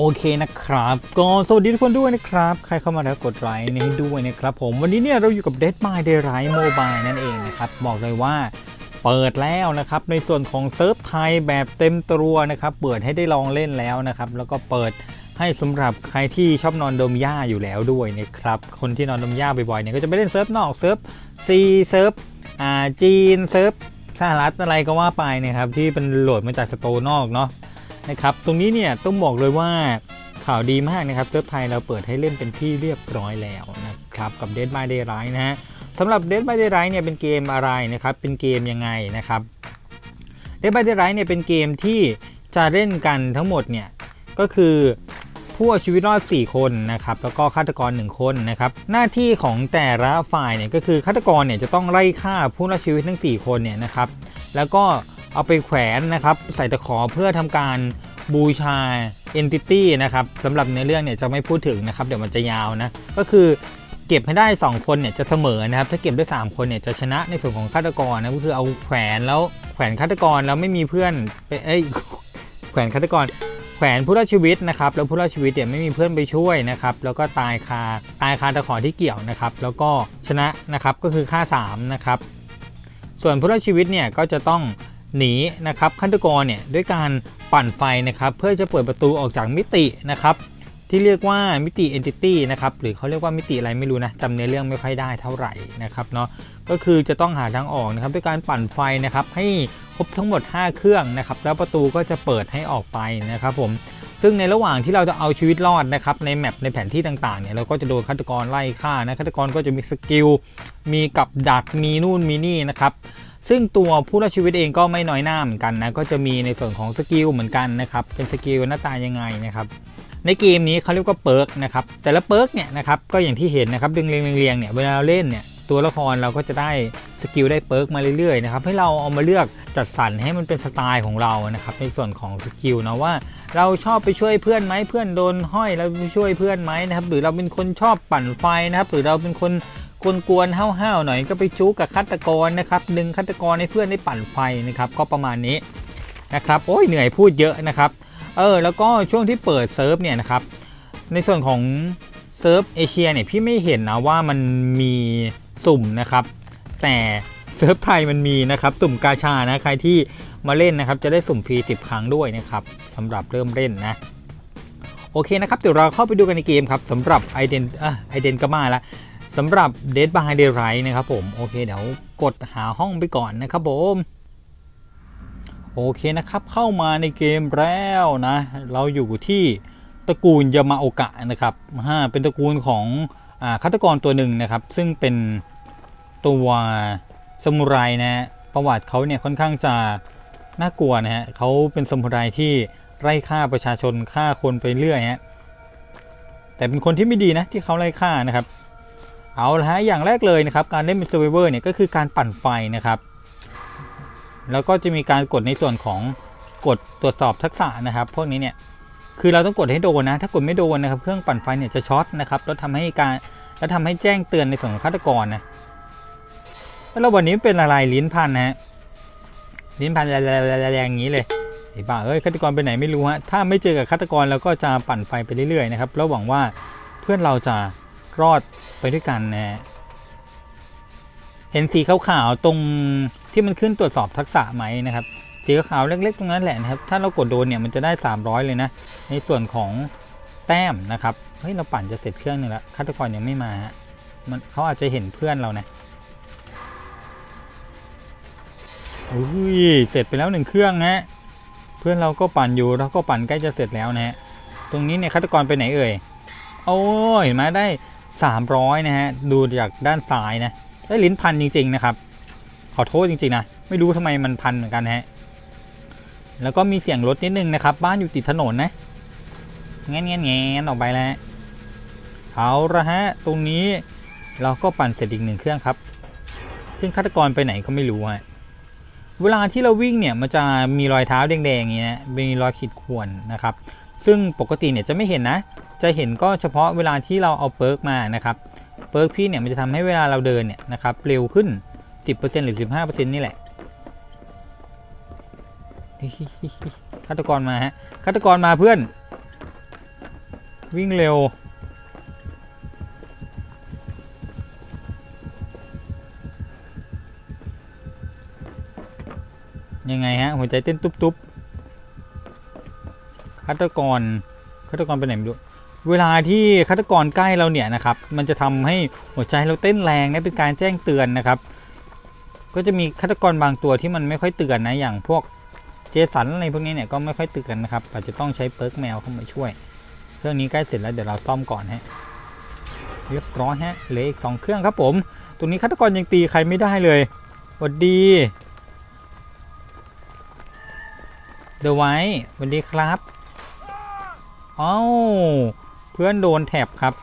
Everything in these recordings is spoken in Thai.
โอเคนะครับ ก็สวัสดีทุกคนด้วยนะครับ ใครเข้ามาแล้วกดไลค์ให้ด้วยนะครับผมวันนี้เนี่ยเราอยู่กับ Dead by Daylight Mobile นั่นเองนะครับ บอกเลยว่าเปิดแล้วนะครับ ในส่วนของเซิร์ฟไทยแบบเต็มตัวนะครับ เปิดให้ได้ลองเล่นแล้วนะครับ แล้วก็เปิดให้สำหรับใครที่ชอบนอนดมหญ้าอยู่แล้วด้วยนะครับ คนที่นอนดมหญ้าบ่อยๆเนี่ยก็จะไปเล่นเซิร์ฟนอกเซิร์ฟซีเซิร์ฟอ่าจีนเซิร์ฟสหรัฐอะไรก็ว่าไปนะครับที่เป็นโหลดมาจากสโตร์นอกเนาะ นะครับ ตรงนี้เนี่ยต้องบอกเลยว่าข่าวดีมากนะครับเซิร์ฟไทยเราเปิดให้เล่นเป็นที่เรียบร้อยแล้วนะครับกับ Dead by Daylight นะฮะสำหรับ Dead by Daylight เนี่ยเป็นเกมอะไรนะครับ เป็นเกมยังไงนะครับ Dead by Daylight เนี่ยเป็นเกมที่จะเล่นกันทั้งหมดเนี่ยก็คือผู้เอาชีวิตรอด 4 คนนะครับ แล้วก็ฆาตกร 1 คนนะครับ หน้าที่ของแต่ละฝ่ายเนี่ยก็คือฆาตกรเนี่ยจะต้องไล่ฆ่าผู้รอดชีวิตทั้ง 4 คนเนี่ยนะครับ แล้วก็ เอาไปแขวนนะครับ ใส่ตะขอเพื่อทำการบูชา Entity นะครับสำหรับเนื้อเรื่องเนี่ยจะไม่พูดถึงนะครับ เดี๋ยวมันจะยาวนะ ก็คือเก็บให้ได้ 2 คนเนี่ยจะเสมอนะครับ ถ้าเก็บได้ 3 คนเนี่ยจะชนะในส่วนของฆาตกรนะก็คือเอาแขวนแล้วแขวนฆาตกรแล้วไม่มีเพื่อนไปเอ้ยแขวนฆาตกร แขวนผู้รอดชีวิตนะครับ แล้วผู้รอดชีวิตเนี่ยไม่มีเพื่อนไปช่วยนะครับ แล้วก็ตายคาตายคาตะขอที่เกี่ยวนะครับ แล้วก็ชนะนะครับก็คือค่า3นะครับส่วนผู้รอดชีวิตเนี่ยก็จะต้อง หนีนะครับฆาตกรเนี่ยด้วยการปั่นไฟนะครับเพื่อจะเปิดประตูออกจากมิตินะครับที่เรียกว่ามิติ entity นะครับหรือเขาเรียกว่ามิติอะไรไม่รู้นะจำเนื้อเรื่องไม่ค่อยได้เท่าไหร่นะครับเนาะก็คือจะต้องหาทางออกนะครับด้วยการปั่นไฟนะครับให้ครบทั้งหมด 5 เครื่องนะครับแล้วประตูก็จะเปิดให้ออกไปนะครับผมซึ่งในระหว่างที่เราจะเอาชีวิตรอดนะครับในแมปในแผนที่ต่างๆเนี่ยเราก็จะโดนฆาตกรไล่ฆ่านะฆาตกรก็จะมีสกิลมีกับดักมีนู่นมีนี่นะครับ ซึ่งตัวผู้รอดชีวิตเองก็ไม่น้อยหน้าเหมือนกันนะก็จะมีในส่วนของสกิลเหมือนกันนะครับเป็นสกิลหน้าตายังไงนะครับในเกมนี้เขาเรียกว่าเปิร์กนะครับแต่ละเปิร์กเนี่ยนะครับก็อย่างที่เห็นนะครับเรียงเรียงเรียงเนี่ยเวลาเราเล่นเนี่ยตัวละครเราก็จะได้สกิลได้เปิร์กมาเรื่อยๆนะครับให้เราเอามาเลือกจัดสรรให้มันเป็นสไตล์ของเรานะครับในส่วนของสกิลนะว่า เราชอบไปช่วยเพื่อนไหมเพื่อนโดนห้อยเราไปช่วยเพื่อนไหมนะครับหรือเราเป็นคนชอบปั่นไฟนะครับหรือเราเป็นคน กวนๆห้าวๆหน่อยก็ไปจู้กับฆาตกรนะครับดึงฆาตกรให้เพื่อนได้ปั่นไฟนะครับก็ประมาณนี้นะครับโอ้ยเหนื่อยพูดเยอะนะครับเออแล้วก็ช่วงที่เปิดเซิร์ฟเนี่ยนะครับในส่วนของเซิร์ฟเอเชียเนี่ยพี่ไม่เห็นนะว่ามันมีสุ่มนะครับ แต่เซิร์ฟไทยมันมีนะครับสุ่มกาชานะใครที่มาเล่นนะครับจะได้สุ่มฟรี10 ครั้งด้วยนะครับสำหรับเริ่มเล่นนะโอเคนะครับเดี๋ยวเราเข้าไปดูกันในเกมครับสำหรับไอเดนไอเดนก็มาล้ว สำหรับ Dead by Daylight นะครับผม โอเค เดี๋ยวกดหาห้องไปก่อนนะครับผม โอเคนะครับ เข้ามาในเกมแล้วนะ เราอยู่ที่ตระกูลยามาโอกะนะครับฮะเป็นตระกูลของอาฆาตกรตัวหนึ่งนะครับ ซึ่งเป็นตัวสมุไรนะฮะประวัติเขาเนี่ยค่อนข้างจะน่ากลัวนะฮะเขาเป็นสมุไรที่ไล่ฆ่าประชาชนฆ่าคนไปเรื่อยฮะแต่เป็นคนที่ไม่ดีนะที่เขาไล่ฆ่านะครับ เอาละฮะอย่างแรกเลยนะครับการเล่นเป็น Survivor เนี่ยก็คือการปั่นไฟนะครับ แล้วก็จะมีการกดในส่วนของกดตรวจสอบทักษะนะครับ พวกนี้เนี่ยคือเราต้องกดให้โดนนะ ถ้ากดไม่โดนนะครับเครื่องปั่นไฟเนี่ยจะช็อตนะครับแล้วทำให้การแล้วทำให้แจ้งเตือนในส่วนของฆาตกรนะแล้ววันนี้เป็นอะไรลิ้นพันนะฮะลิ้นพันแรงๆอย่างนี้เลยไอ้บ้าเอ้ยฆาตกรไปไหนไม่รู้ฮะถ้าไม่เจอกับฆาตกรเราก็จะปั่นไฟไปเรื่อยๆนะครับแล้วหวังว่าเพื่อนเราจะ รอดไปด้วยกันนะฮะเห็นสีขาวๆตรงที่มันขึ้นตรวจสอบทักษะไหมนะครับ สีขาวๆเล็ก ๆ ตรงนั้นแหละนะครับ ถ้าเรากดโดนเนี่ยมันจะได้ 300 เลยนะ ในส่วนของแต้มนะครับ เฮ้ยเราปั่นจะเสร็จเครื่องหนึงแล้วฆาตกรยังไม่มาฮะมันเขาอาจจะเห็นเพื่อนเรานะอุ้ยเสร็จไปแล้วหนึ่งเครื่องนะ เพื่อนเราก็ปั่นอยู่เราก็ปั่นใกล้จะเสร็จแล้วนะฮะตรงนี้เนี่ยฆาตกรไปไหนเอ่ยโอ้ยเห็นไหมได้ 300 นะฮะ ดูจากด้านซ้ายนะได้ลิ้นพันจริง ๆ นะครับ ขอโทษจริง ๆ นะ ไม่รู้ทำไมมันพันเหมือนกันฮะ แล้วก็มีเสียงรถนิดนึงนะครับ บ้านอยู่ติดถนนนะแง่นแง่นแง่นออกไปแล้วเอาละฮะ ตรงนี้เราก็ปั่นเสร็จอีกหนึ่งเครื่องครับ ซึ่งฆาตกรไปไหนก็ไม่รู้ฮะ เวลาที่เราวิ่งเนี่ยมันจะมีรอยเท้าแดงๆอย่างนี้นะมีรอยขีดข่วนนะครับ ซึ่งปกติเนี่ยจะไม่เห็นนะ จะเห็นก็เฉพาะเวลาที่เราเอาเปิร์กมานะครับ เปิร์กพี่เนี่ยมันจะทำให้เวลาเราเดินเนี่ยนะครับเร็วขึ้น 10%หรือ 15%นี่แหละฆาตกรมาฮะฆาตกรมาเพื่อน วิ่งเร็ว ยังไงฮะ หัวใจเต้นตุ๊บๆ ฆาตกรฆาตกรไปไหนไม่รู้เวลาที่ฆาตกรใกล้เราเนี่ยนะครับ มันจะทำให้หัวใจเราเต้นแรงนะเป็นการแจ้งเตือนนะครับ ก็จะมีฆาตกรบางตัวที่มันไม่ค่อยเตือนนะอย่างพวกเจสันอะไรพวกนี้เนี่ยก็ไม่ค่อยเตือนนะครับอาจจะต้องใช้เปิร์กแมวเข้ามาช่วย เครื่องนี้ใกล้เสร็จแล้วเดี๋ยวเราซ่อมก่อนฮะเรียบร้อยฮะเหลืออีกสองเครื่องครับผมตรงนี้ฆาตกรยังตีใครไม่ได้เลยหวัดดีเดยวไว้สวัสดีครับ เอ้า เพื่อนโดนแถบครับ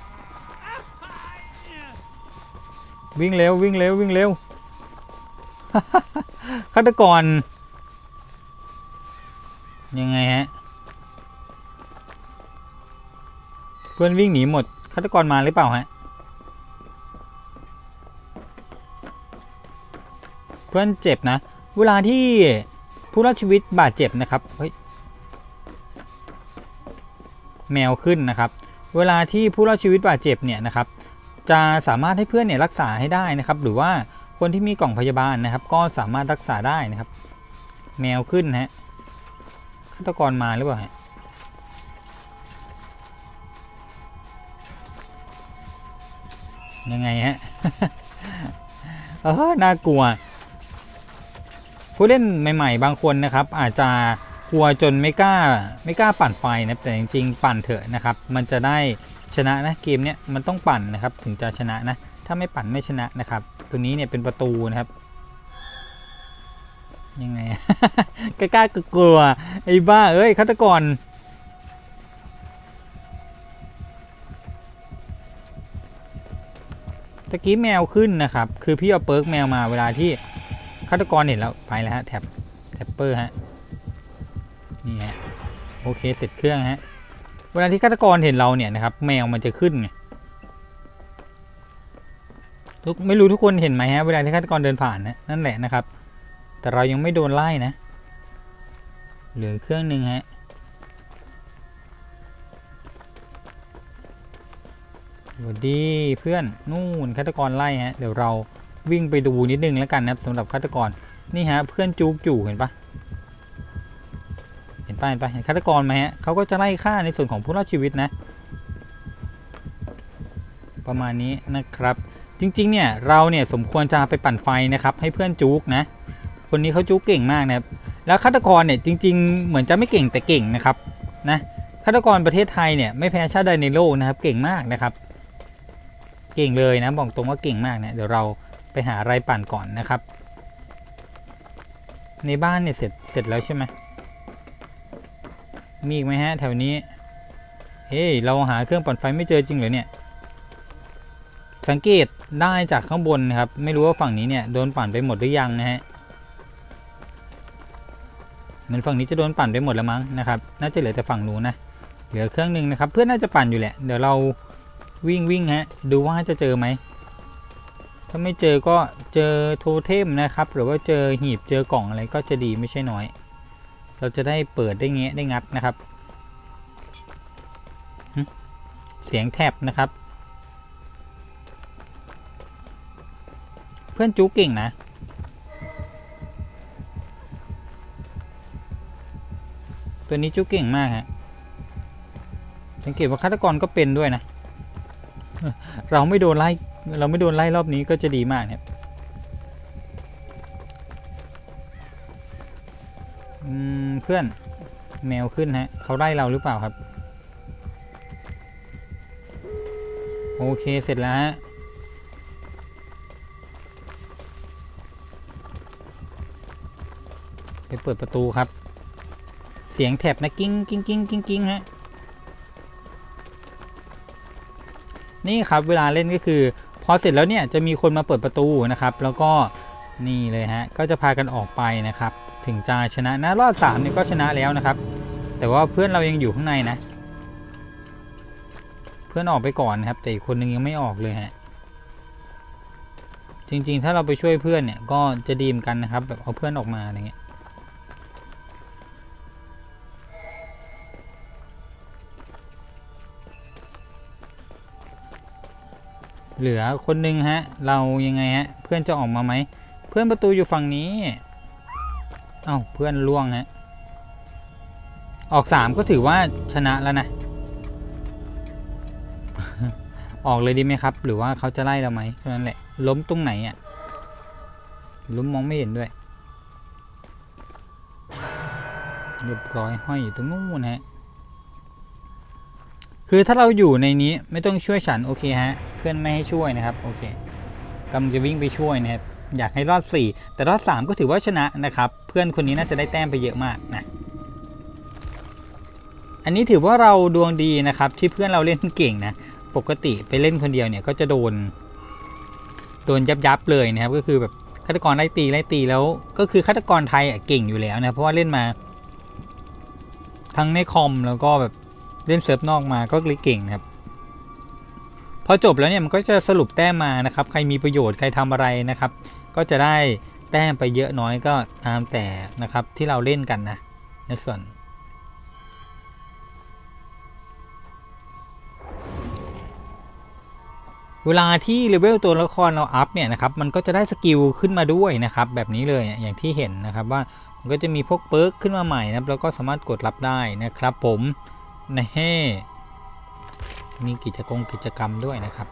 วิ่งเร็ววิ่งเร็ววิ่งเร็วฆาตกร ยังไงฮะ เพื่อนวิ่งหนีหมดฆาตกรมาหรือเปล่าฮะ เพื่อนเจ็บนะ เวลาที่ผู้รอดชีวิตบาดเจ็บนะครับ เฮ้ย แมวขึ้นนะครับ เวลาที่ผู้รอดชีวิตบาดเจ็บเนี่ยนะครับจะสามารถให้เพื่อนเนี่ยรักษาให้ได้นะครับ หรือว่าคนที่มีกล่องพยาบาลนะครับ ก็สามารถรักษาได้นะครับ แมวขึ้นฮะฆาตกรมาหรือเปล่าฮะยังไงฮะเออน่ากลัว ผู้เล่นใหม่ ๆ บางคนนะครับ อาจจะ ลัวจนไม่กล้าไม่กล้าปั่นไฟนะแต่จริง ๆ ปั่นเถอะนะครับ มันจะได้ชนะนะเกมเนี้ยมันต้องปั่นนะครับถึงจะชนะนะถ้าไม่ปั่นไม่ชนะนะครับ ตัวนี้เนี่ยเป็นประตูนะครับยังไงกล้ากลัวไอ้บ้าเอ้ยฆาตกรตะกี้แมวขึ้นนะครับ คือพี่เอาเปิร์กแมวมาเวลาที่ฆาตกรเห็นแล้วไปแล้วฮะแท็บแท็บเปอร์ฮะ โอเคเสร็จเครื่องฮะเวลาที่ฆาตกรเห็นเราเนี่ยนะครับ แมวมันจะขึ้นไงทุกไม่รู้ทุกคนเห็นไหมฮะเวลาที่ฆาตกรเดินผ่านนะนั่นแหละนะครับ แต่เรายังไม่โดนไล่นะเหลือเครื่องหนึ่งฮะสวัสดีเพื่อนนู่นฆาตกรไล่ฮะเดี๋ยวเราวิ่งไปดูนิดนึงแล้วกันนะครับสำหรับฆาตกรนี่ฮะเพื่อนจูกอยู่เห็นปะ นปะเห็นปะเห็นฆาตกรไหมฮะเขาก็จะไล่ฆ่าในส่วนของผู้รอดชีวิตนะ ประมาณนี้นะครับ จริงๆเนี่ยเราเนี่ยสมควรจะไปปั่นไฟนะครับ ให้เพื่อนจูกนะ คนนี้เขาจูกเก่งมากนะครับแล้วฆาตกรเนี่ยจริง ๆ เหมือนจะไม่เก่งแต่เก่งนะครับนะฆาตกรประเทศไทยเนี่ยไม่แพ้ชาติใดในโลกนะครับ เก่งมากนะครับ เก่งเลยนะบอกตรงว่าเก่งมากเนี่ยเดี๋ยวเราไปหาอะไรปั่นก่อนนะครับ ในบ้านเนี่ยเสร็จเสร็จแล้วใช่ไหม มีอีกไหมฮะแถวนี้ เฮ้ยเราหาเครื่องปั่นไฟไม่เจอจริงเหรอเนี่ย สังเกตได้จากข้างบนครับ ไม่รู้ว่าฝั่งนี้เนี่ยโดนปั่นไปหมดหรือยังนะฮะเหมือนฝั่งนี้จะโดนปั่นไปหมดแล้วมั้งนะครับ น่าจะเหลือแต่ฝั่งนู้นนะ เหลือเครื่องหนึ่งนะครับ เพื่อนน่าจะปั่นอยู่แหละ เดี๋ยวเราวิ่งวิ่งฮะ ดูว่าจะเจอไหม ถ้าไม่เจอก็เจอโทเทมนะครับ หรือว่าเจอหีบเจอกล่องอะไรก็จะดีไม่ใช่น้อย เราจะได้เปิดได้เงี้ยได้งัดนะครับ เสียงแทบนะครับ เพื่อนจูเก่งนะ ตัวนี้จูเก่งมากฮะสังเกตว่าฆาตกรก็เป็นด้วยนะ เราไม่โดนไล่เราไม่โดนไล่รอบนี้ก็จะดีมากเนี่ย เพื่อนแมวขึ้นฮะเขาไล่เราหรือเปล่าครับ โอเคเสร็จแล้วฮะไปเปิดประตูครับ เสียงแถบนะกิ้งกิ้งกิ้งกิ้งกิ้งฮะนี่ครับเวลาเล่นก็คือ พอเสร็จแล้วเนี่ยจะมีคนมาเปิดประตูนะครับ แล้วก็นี่เลยฮะก็จะพากันออกไปนะครับ ถึงจะชนะนะรอบสามเนี่ยก็ชนะแล้วนะครับ แต่ว่าเพื่อนเรายังอยู่ข้างในนะ เพื่อนออกไปก่อนนะครับ แต่อีกคนนึงยังไม่ออกเลยฮะจริง ๆ ถ้าเราไปช่วยเพื่อนเนี่ยก็จะดีมกันนะครับ แบบเอาเพื่อนออกมาอะไรเงี้ยเหลือคนหนึ่งฮะ เรายังไงฮะ เพื่อนจะออกมาไหม เพื่อนประตูอยู่ฝั่งนี้ เอ้าเพื่อนล่วงฮะออกสามก็ถือว่าชนะแล้วนะ ออกเลยดีไหมครับ หรือว่าเขาจะไล่เราไหมเท่านั้นแหละ ล้มตรงไหนอะ ล้มมองไม่เห็นด้วย เรียบร้อยห้อยอยู่ตรงนู้นฮะ คือถ้าเราอยู่ในนี้ไม่ต้องช่วยฉัน โอเคฮะ เพื่อนไม่ให้ช่วยนะครับ โอเคกำลังจะวิ่งไปช่วยนะครับ อยากให้รอด 4 แต่รอด 3 ก็ถือว่าชนะนะครับ เพื่อนคนนี้น่าจะได้แต้มไปเยอะมากนะอันนี้ถือว่าเราดวงดีนะครับ ที่เพื่อนเราเล่นเก่งนะปกติไปเล่นคนเดียวเนี่ยก็จะโดน โดนยับยับเลยนะครับ ก็คือแบบฆาตกรไล่ตีไล่ตีแล้ว ก็คือฆาตกรไทยเก่งอยู่แล้วนะเพราะว่าเล่นมา ทั้งในคอมแล้วก็แบบเล่นเซิร์ฟนอกมาก็เลยเก่งนะครับ พอจบแล้วเนี่ยมันก็จะสรุปแต้มมานะครับ ใครมีประโยชน์ใครทำอะไรนะครับ ก็จะได้แต้มไปเยอะน้อยก็ตามแต่นะครับที่เราเล่นกันนะในส่วนเวลาที่เลเวลตัวละครเราอัพเนี่ยนะครับมันก็จะได้สกิลขึ้นมาด้วยนะครับแบบนี้เลยอย่างที่เห็นนะครับว่ามันก็จะมีพวกเปิร์กขึ้นมาใหม่นะครับแล้วก็สามารถกดรับได้นะครับผมนะเฮ มีกิจกรรมกิจกรรมด้วยนะครับ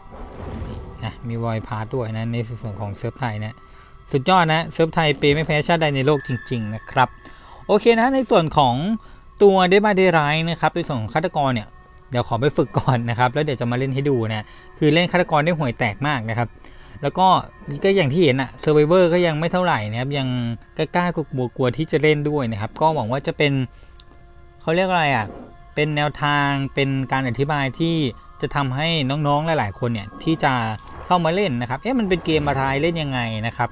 นะมีวอยพาร์ทด้วยนะในส่วนของเซิร์ฟไทยนะสุดยอดนะเซิร์ฟไทยเปไม่แพ้ชาติใดในโลกจริง ๆ นะครับ โอเคนะในส่วนของตัวเด d บ y เด y ไรนะครับในส่วนของฆาตกรเนี่ยเดี๋ยวขอไปฝึกก่อนนะครับ แล้วเดี๋ยวจะมาเล่นให้ดูนะคือเล่นฆาตกรได้ห่วยแตกมากนะครับ แล้วก็ก็อย่างที่เห็นอะเซอร์ไ o เวอร์ก็ยังไม่เท่าไหร่นะครับ ยังกล้ากลัวกลัวที่จะเล่นด้วยนะครับ ก็หวังว่าจะเป็นเขาเรียกอะไรอะ เป็นแนวทางเป็นการอธิบายที่จะทำให้น้องๆหลาย ๆ คนเนี่ยที่จะเข้ามาเล่นนะครับ เอ๊ะมันเป็นเกมอะไรเล่นยังไงนะครับ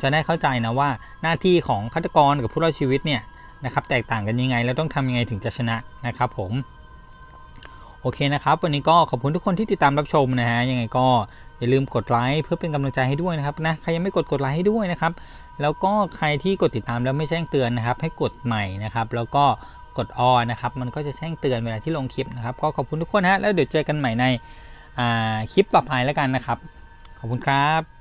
จะได้เข้าใจนะว่าหน้าที่ของฆาตกรกับผู้รอดชีวิตเนี่ยนะครับ แตกต่างกันยังไงแล้วต้องทำยังไงถึงจะชนะนะครับผมโอเคนะครับ วันนี้ก็ขอบคุณทุกคนที่ติดตามรับชมนะฮะยังไงก็อย่าลืมกดไลค์เพื่อเป็นกำลังใจให้ด้วยนะครับนะใครยังไม่กดกดไลค์ให้ด้วยนะครับ แล้วก็ใครที่กดติดตามแล้วไม่แจ้งเตือนนะครับ ให้กดใหม่นะครับ แล้วก็ กดออนะครับ มันก็จะแจ้งเตือนเวลาที่ลงคลิปนะครับ ก็ขอบคุณทุกคนฮะ แล้วเดี๋ยวเจอกันใหม่ในคลิปต่อไปแล้วกันนะครับ ขอบคุณครับ